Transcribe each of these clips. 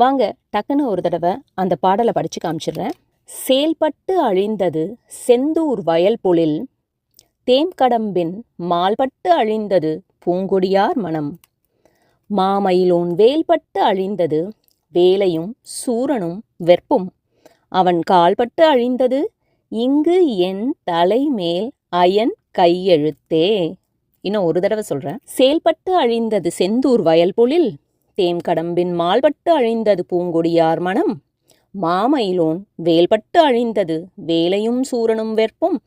வாங்க டக்குன்னு ஒரு தடவை அந்த பாடலை படித்து காமிச்சிடுறேன். செயல்பட்டு அழிந்தது செந்தூர் வயல் பொழில் தேம்கடம்பின் மால்பட்டு அழிந்தது பூங்கொடியார் மனம். மாமயிலோன் வேல்பட்டு அழிந்தது வேலையும் சூரனும் வெற்பும். அவன் கால்பட்டு அழிந்தது இங்கு என் தலைமேல் அயன் கையெழுத்தே. இன்னும் ஒரு தடவை சொல்கிறேன் செயல்பட்டு அழிந்தது செந்தூர் வயல் தேம் கடம்பின் மால்பட்டு அழிந்தது பூங்கொடியார் மனம். மாமயிலோன் வேல்பட்டு அழிந்தது வேலையும் சூரனும் வெற்பும்.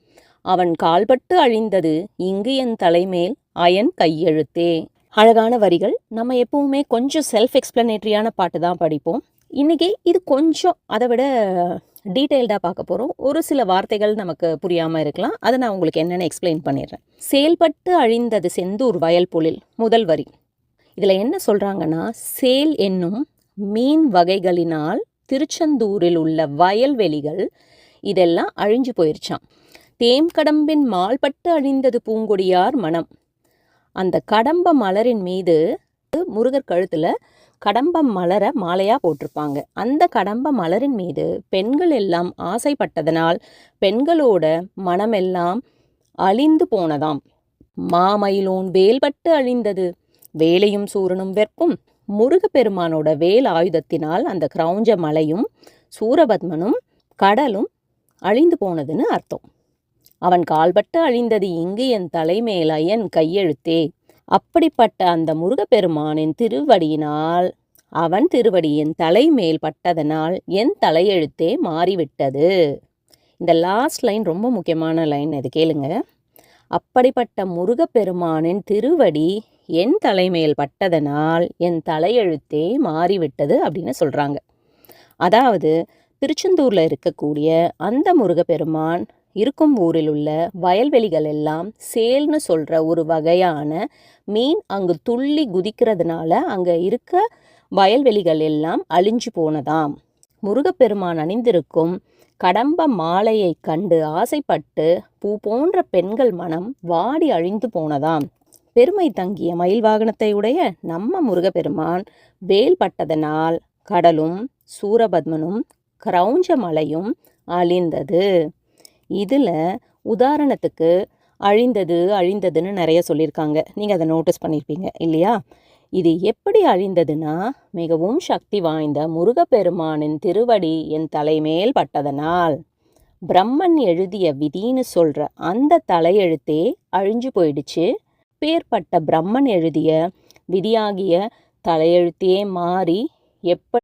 அவன் கால்பட்டு அழிந்தது இங்கு என் தலைமேல் அயன் கையெழுத்தே. அழகான வரிகள். நம்ம எப்பவுமே கொஞ்சம் செல்ஃப் எக்ஸ்பிளனேட்ரியான பாட்டு தான் படிப்போம். இன்றைக்கி இது கொஞ்சம் அதை விட டீட்டெயில்டாக பார்க்க போகிறோம் ஒரு சில வார்த்தைகள் நமக்கு புரியாமல் இருக்கலாம். அதை நான் உங்களுக்கு என்னென்னு எக்ஸ்பிளைன் பண்ணிடுறேன். செயல்பட்டு அழிந்தது செந்தூர் வயல் பொழில் முதல் வரி. இதில் என்ன சொல்கிறாங்கன்னா சேல் என்னும் மீன் வகைகளினால் திருச்செந்தூரில் உள்ள வயல்வெளிகள் இதெல்லாம் அழிஞ்சு போயிருச்சாம். தேம்கடம்பின் மால்பட்டு அழிந்தது பூங்கொடியார் மனம். அந்த கடம்ப மலரின் மீது முருகர் கழுத்தில் கடம்ப மலரை மாலையாக போட்டிருப்பாங்க. அந்த கடம்ப மலரின் மீது பெண்கள் எல்லாம் ஆசைப்பட்டதனால் பெண்களோட மனமெல்லாம் அழிந்து போனதாம். மாமயிலோன் வேல்பட்டு அழிந்தது. வேலையும் சூரனும் வெற்பும். முருகப்பெருமானோட வேல் ஆயுதத்தினால் அந்த கிரௌஞ்ச மலையும் சூரபத்மனும் கடலும் அழிந்து போனதுன்னு அர்த்தம். அவன் கால்பட்டு அழிந்தது இங்கு என் தலைமேல் என் கையெழுத்தே. அப்படிப்பட்ட அந்த முருகப்பெருமானின் திருவடியினால் அவன் திருவடியின் தலைமேல் பட்டதனால் என் தலையெழுத்தே மாறிவிட்டது. இந்த லாஸ்ட் லைன் ரொம்ப முக்கியமான லைன் இது கேளுங்க. அப்படிப்பட்ட முருகப்பெருமானின் திருவடி என் தலைமையில் பட்டதனால் என் தலையெழுத்தே மாறிவிட்டது அப்படின்னு சொல்கிறாங்க அதாவது திருச்செந்தூரில் இருக்கக்கூடிய அந்த முருகப்பெருமான் இருக்கும் ஊரில் உள்ள வயல்வெளிகள் எல்லாம் சேல்னு சொல்கிற ஒரு வகையான மீன் அங்கு துள்ளி குதிக்கிறதுனால அங்கே இருக்க வயல்வெளிகள் எல்லாம் அழிஞ்சு போனதாம். முருகப்பெருமான் அணிந்திருக்கும் கடம்ப மாலையை கண்டு ஆசைப்பட்டு பூ போன்ற பெண்கள் மனம் வாடி அழிந்து போனதாம். பெருமை தங்கிய மயில் வாகனத்தை உடைய நம்ம முருகப்பெருமான் வேல் பட்டதனால் கடலும் சூரபத்மனும் கிரௌஞ்ச மலையும் அழிந்தது. இதில் உதாரணத்துக்கு அழிந்தது அழிந்ததுன்னு நிறைய சொல்லியிருக்காங்க. நீங்கள் அதை நோட்டீஸ் பண்ணியிருப்பீங்க இல்லையா? இது எப்படி அழிந்ததுன்னா மிகவும் சக்தி வாய்ந்த முருகப்பெருமானின் திருவடி என் தலைமேல் பட்டதனால். பிரம்மன் எழுதிய விதின்னு சொல்கிற அந்த தலையெழுத்தே அழிஞ்சு போயிடுச்சு. பேர்பட்ட பிரம்மன் எழுதிய விதியாகிய தலையெழுத்தே மாறி எப்ப